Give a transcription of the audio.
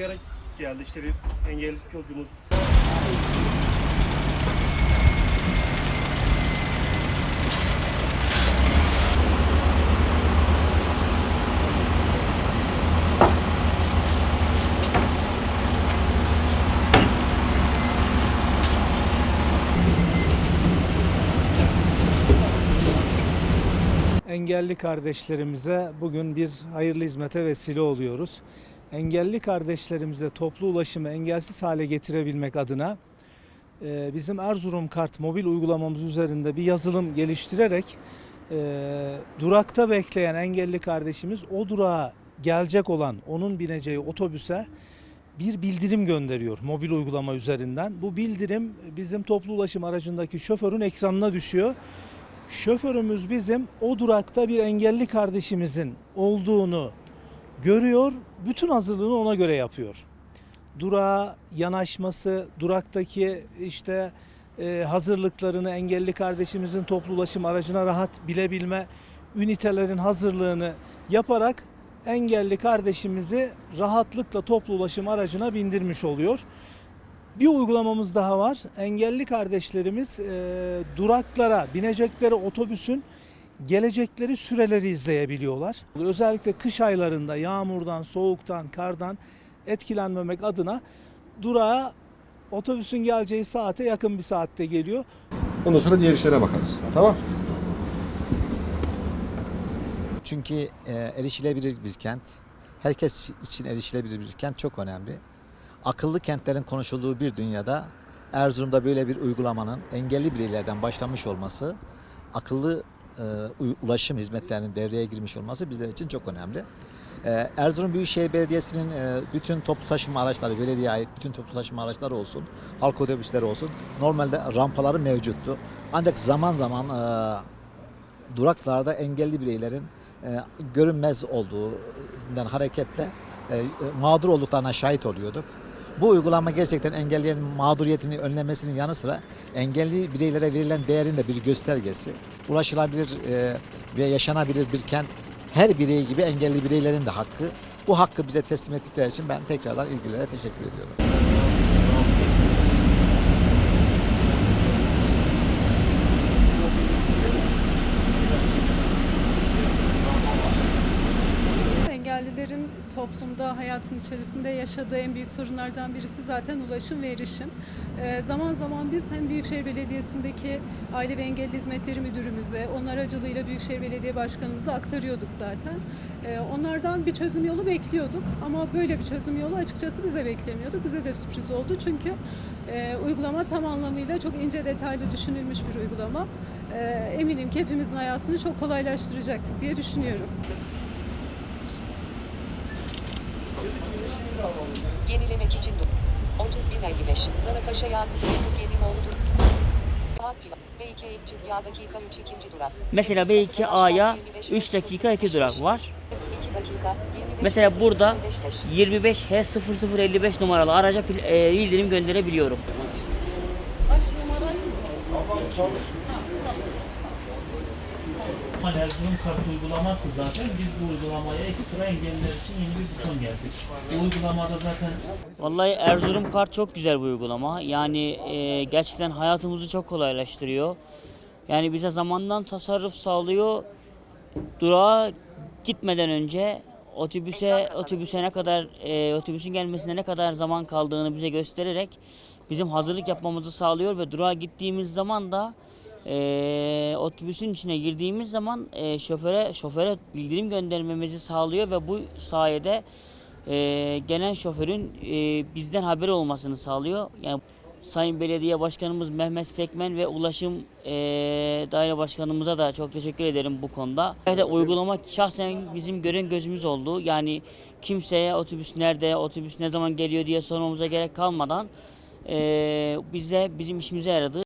uyarı geldi. İşte bir engelli yolcumuz Engelli kardeşlerimize bugün bir hayırlı hizmete vesile oluyoruz. Engelli kardeşlerimize toplu ulaşımı engelsiz hale getirebilmek adına e, bizim Erzurum Kart mobil uygulamamız üzerinde bir yazılım geliştirerek e, durakta bekleyen engelli kardeşimiz o durağa gelecek olan onun bineceği otobüse bir bildirim gönderiyor mobil uygulama üzerinden. Bu bildirim bizim toplu ulaşım aracındaki şoförün ekranına düşüyor. Şoförümüz bizim o durakta bir engelli kardeşimizin olduğunu görüyor, bütün hazırlığını ona göre yapıyor. Durağa yanaşması, duraktaki işte e, hazırlıklarını engelli kardeşimizin toplu ulaşım aracına rahat bilebilme ünitelerin hazırlığını yaparak engelli kardeşimizi rahatlıkla toplu ulaşım aracına bindirmiş oluyor. Bir uygulamamız daha var. Engelli kardeşlerimiz e, duraklara binecekleri otobüsün gelecekleri süreleri izleyebiliyorlar. Özellikle kış aylarında yağmurdan, soğuktan, kardan etkilenmemek adına durağa otobüsün geleceği saate yakın bir saatte geliyor. Ondan sonra diğer işlere bakarız. Tamam. Çünkü e, erişilebilir bir kent, herkes için erişilebilir bir kent çok önemli. Akıllı kentlerin konuşulduğu bir dünyada Erzurum'da böyle bir uygulamanın engelli bireylerden başlamış olması, akıllı ulaşım hizmetlerinin devreye girmiş olması bizler için çok önemli. E, Erzurum Büyükşehir Belediyesi'nin e, bütün toplu taşıma araçları, belediyeye ait bütün toplu taşıma araçları olsun, halk otobüsleri olsun, normalde rampaları mevcuttu. Ancak zaman zaman e, duraklarda engelli bireylerin e, görünmez olduğundan hareketle e, mağdur olduklarına şahit oluyorduk. Bu uygulama gerçekten engellilerin mağduriyetini önlemesinin yanı sıra engelli bireylere verilen değerin de bir göstergesi. Ulaşılabilir e, ve yaşanabilir bir kent her birey gibi engelli bireylerin de hakkı. Bu hakkı bize teslim ettikleri için ben tekrardan ilgililere teşekkür ediyorum. Engellilerin toplumda, hayatın içerisinde yaşadığı en büyük sorunlardan birisi zaten ulaşım ve erişim. Ee, zaman zaman biz hem Büyükşehir Belediyesi'ndeki Aile ve Engelli Hizmetleri Müdürümüze, onun aracılığıyla Büyükşehir Belediye Başkanımıza aktarıyorduk zaten. Ee, onlardan bir çözüm yolu bekliyorduk ama böyle bir çözüm yolu açıkçası biz de beklemiyorduk. Bize de sürpriz oldu çünkü e, uygulama tam anlamıyla çok ince detaylı düşünülmüş bir uygulama. Ee, eminim ki hepimizin hayatını çok kolaylaştıracak diye düşünüyorum. Yenilemek için dur. 30.055. Nana Paşa Yakup 47 Moğludur. Rahat Pilav. B2 çizgi A dakika 3 ikinci durak. Mesela B2 A'ya 3 dakika 2 durak var. 2 dakika. 25 Mesela burada 25. 25H0055 numaralı araca pil- e, bildirim gönderebiliyorum. Hani Erzurum Kart uygulaması zaten biz bu uygulamaya ekstra engelliler için yeni bir buton geldik. Bu uygulamada zaten Vallahi Erzurum Kart çok güzel bir uygulama. Yani e, gerçekten hayatımızı çok kolaylaştırıyor. Yani bize zamandan tasarruf sağlıyor. Durağa gitmeden önce otobüse otobüse ne kadar e, otobüsün gelmesine ne kadar zaman kaldığını bize göstererek bizim hazırlık yapmamızı sağlıyor ve durağa gittiğimiz zaman da e, otobüsün içine girdiğimiz zaman e, şoföre şoföre bildirim göndermemizi sağlıyor ve bu sayede e, gelen şoförün e, bizden haberi olmasını sağlıyor. Yani Sayın Belediye Başkanımız Mehmet Sekmen ve Ulaşım e, Daire Başkanımıza da çok teşekkür ederim bu konuda. Evet, uygulama şahsen bizim gören gözümüz oldu. Yani kimseye otobüs nerede, otobüs ne zaman geliyor diye sormamıza gerek kalmadan e, bize bizim işimize yaradı.